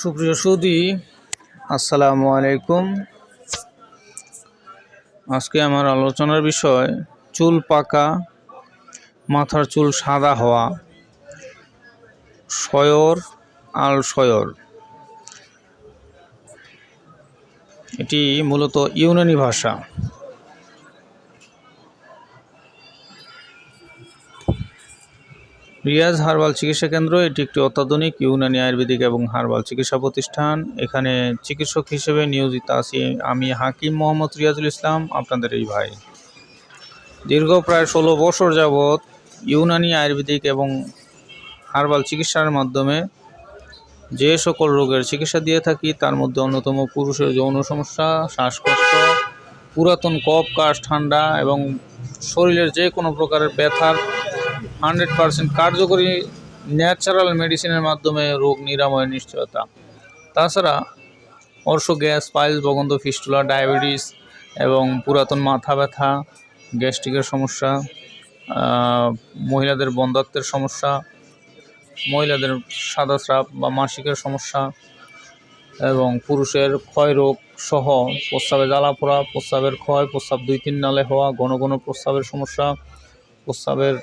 সুপ্রিয় সৌদি আসসালামু আলাইকুম। আজকে আমার আলোচনার বিষয়, চুল পাকা, মাথার চুল সাদা হওয়া শয়র আল শয়র এটি মূলত ইউনানি ভাষা। রিয়াজ হার্বাল চিকিৎসা কেন্দ্র, এটি একটি অত্যাধুনিক ইউনানি আয়ুর্বেদিক এবং হার্বাল চিকিৎসা প্রতিষ্ঠান। এখানে চিকিৎসক হিসেবে নিয়োজিত আছি আমি হাকিম মোহাম্মদ রিয়াজুল ইসলাম, আপনাদের এই ভাই। দীর্ঘ প্রায় ষোলো বছর যাবৎ ইউনানি আয়ুর্বেদিক এবং হার্বাল চিকিৎসার মাধ্যমে যে সকল রোগের চিকিৎসা দিয়ে থাকি, তার মধ্যে অন্যতম পুরুষের যৌন সমস্যা, শ্বাসকষ্ট, পুরাতন কফ, কাশ, ঠান্ডা এবং শরীরের যে কোনো প্রকারের ব্যথার হান্ড্রেড পার্সেন্ট কার্যকরী ন্যাচারাল মেডিসিনের মাধ্যমে রোগ নিরাময়ের নিশ্চয়তা। তাছাড়া অর্শ গ্যাস, পাইলস বগন্ধ ফিস্টুলা, ডায়াবেটিস এবং পুরাতন মাথা ব্যথা, গ্যাস্ট্রিকের সমস্যা মহিলাদের বন্ধাত্বের সমস্যা, মহিলাদের সাদা স্রাব বা মাসিকের সমস্যা এবং পুরুষের ক্ষয় রোগ সহ প্রস্রাবে জ্বালা পোড়া, প্রস্রাবের ক্ষয়, প্রস্রাব দুই তিন নালে হওয়া, ঘন ঘন প্রস্রাবের সমস্যা, প্রস্রাবের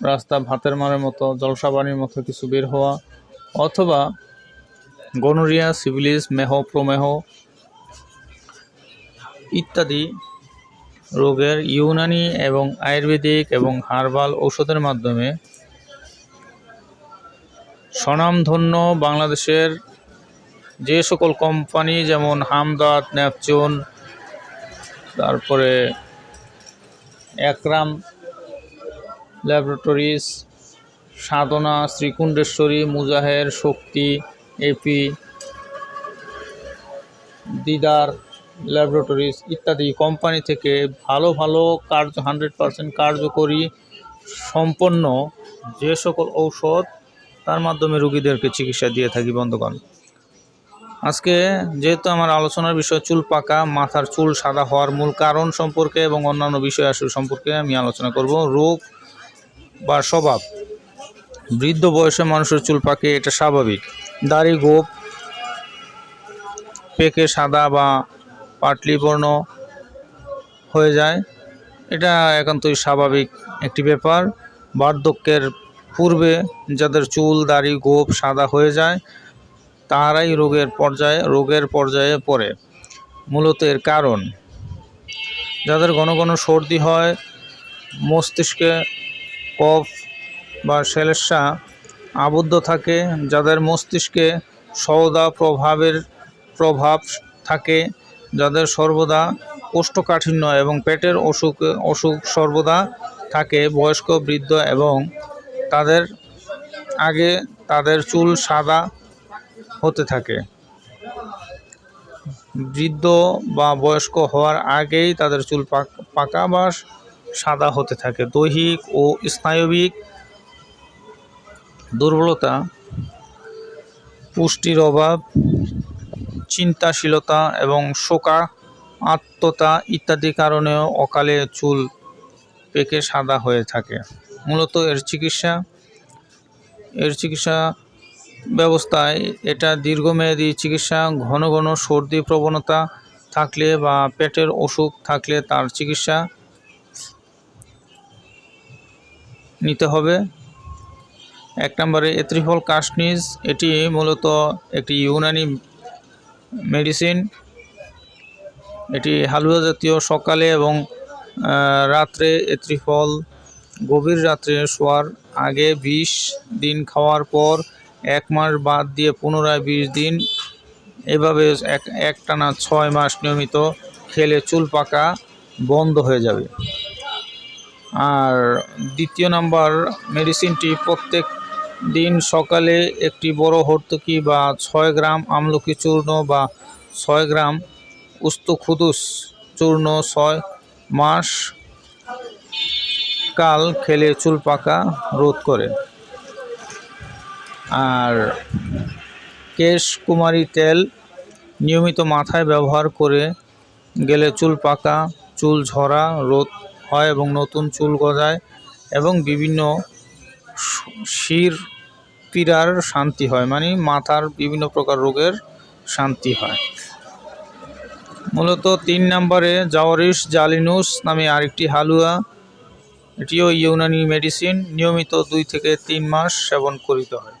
রাস্তা ভাতের মারের মতো জলসা পানির মতো কিছু বের হওয়া, অথবা গনোরিয়া সিভিলিস মেহ, প্রমেহ ইত্যাদি রোগের ইউনানি এবং আয়ুর্বেদিক এবং হার্বাল ঔষধের মাধ্যমে স্বনামধন্য বাংলাদেশের যে সকল কোম্পানি যেমন হামদাদ ন্যাপচুন তারপরে Ekram laboratories, Sadhana, Srikundeshwari, মুজাহের, Shakti, AP, Didar laboratories ইত্যাদি কোম্পানি থেকে ভালো ভালো কার্য, হান্ড্রেড পারসেন্ট কার্যকরী সম্পন্ন যে সকল ঔষধ তার মাধ্যমে রুগীদেরকে চিকিৎসা দিয়ে থাকি বন্ধুগণ। আজকে যেহেতু আমার আলোচনার বিষয় চুল পাকা, মাথার চুল সাদা হওয়ার মূল কারণ সম্পর্কে এবং অন্যান্য বিষয় আসল সম্পর্কে আমি আলোচনা করব। রোগ বা স্বভাব। বৃদ্ধ বয়সে মানুষের চুল পাকে, এটা স্বাভাবিক। দাড়ি গোপ, পেকে সাদা বা পাটলিবর্ণ হয়ে যায়। এটা একান্তই স্বাভাবিক একটি ব্যাপার। বার্ধক্যের পূর্বে যাদের চুল, দাড়ি গোপ সাদা হয়ে যায় তারাই রোগের পর্যায়ে রোগের পর্যায়ে পড়ে। মূলত এর কারণ। যাদের ঘন ঘন সর্দি হয়, মস্তিষ্কে কফ বা শ্লেষ্মা আবদ্ধ থাকে, যাদের মস্তিষ্কে সওদা প্রভাবের প্রভাব থাকে, যাদের সর্বদা কোষ্ঠকাঠিন্য এবং পেটের অসুখ অসুখ সর্বদা থাকে, বয়স্ক, বৃদ্ধ এবং তাদের আগে তাদের চুল সাদা হতে থাকে। বৃদ্ধ বা বয়স্ক হওয়ার আগেই তাদের চুল পাকা বা সাদা হতে থাকে। দৈহিক ও স্নায়বিক দুর্বলতা, পুষ্টির অভাব, চিন্তাশীলতা এবং শোকা আত্মতা ইত্যাদি কারণেও অকালে চুল পেকে সাদা হয়ে থাকে। মূলত এর চিকিৎসা এর চিকিৎসা ব্যবস্থায় এটা দীর্ঘমেয়াদী চিকিৎসা, ঘন ঘন সর্দি প্রবণতা থাকলে বা পেটের অসুখ থাকলে তার চিকিৎসা নিতে হবে। এক নম্বরে এত্রিফল কাশনিজ এটি মূলত একটি ইউনানি মেডিসিন। এটি হালুয়া জাতীয় সকালে এবং রাত্রে এত্রিফল, গভীর রাত্রে শোয়ার আগে বিশ দিন খাওয়ার পর এক মাস বাদ দিয়ে পুনরায় বিশ দিন, এভাবে এক, একটানা ছয় মাস নিয়মিত খেলে চুল পাকা বন্ধ হয়ে যাবে। আর দ্বিতীয় নাম্বার, মেডিসিনটি প্রত্যেক দিন সকালে একটি বড় হর্তকি বা ছয় গ্রাম আমলকি চূর্ণ বা ছয় গ্রাম উস্তুখুদুস চূর্ণ ছয় মাস কাল খেলে চুল পাকা রোধ করে। আর কেশ কুমারী তেল নিয়মিত মাথায় ব্যবহার করে গেলে চুল পাকা, চুল ঝরা রোধ হয় এবং নতুন চুল গজায় এবং বিভিন্ন শির পীড়ার শান্তি হয় মানে মাথার বিভিন্ন প্রকার রোগের শান্তি হয়। মূলত তিন নম্বরে জাওয়ারিস জালিনুস নামে আরেকটি হালুয়া, এটিও ইউনানি মেডিসিন, নিয়মিত দুই থেকে তিন মাস সেবন করিতে হয়।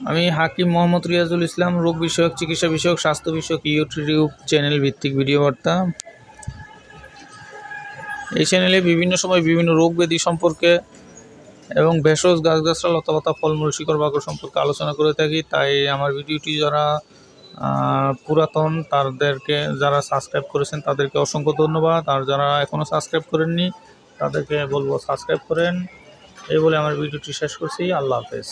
আমি হাকিম মোহাম্মদ রিয়াজুল ইসলাম, রোগ বিষয়ক, চিকিৎসা বিষয়ক, স্বাস্থ্য বিষয়ক, ইউটিউব চ্যানেল ভিত্তিক ভিডিও বার্তা। এই চ্যানেলে বিভিন্ন সময় বিভিন্ন রোগ ব্যাধি সম্পর্কে এবং ভেষজ গাছগাছরা লতাপাতা, ফলমূল, শিকড়, বাকড় সম্পর্কে আলোচনা করে থাকি। তাই আমার ভিডিওটি যারা পুরাতন, তাদেরকে যারা সাবস্ক্রাইব করেছেন, তাদেরকে অসংখ্য ধন্যবাদ। আর যারা এখনও সাবস্ক্রাইব করেননি, তাদেরকে বলব সাবস্ক্রাইব করেন। এই বলে আমার ভিডিওটি শেষ করছি। আল্লাহ হাফেজ।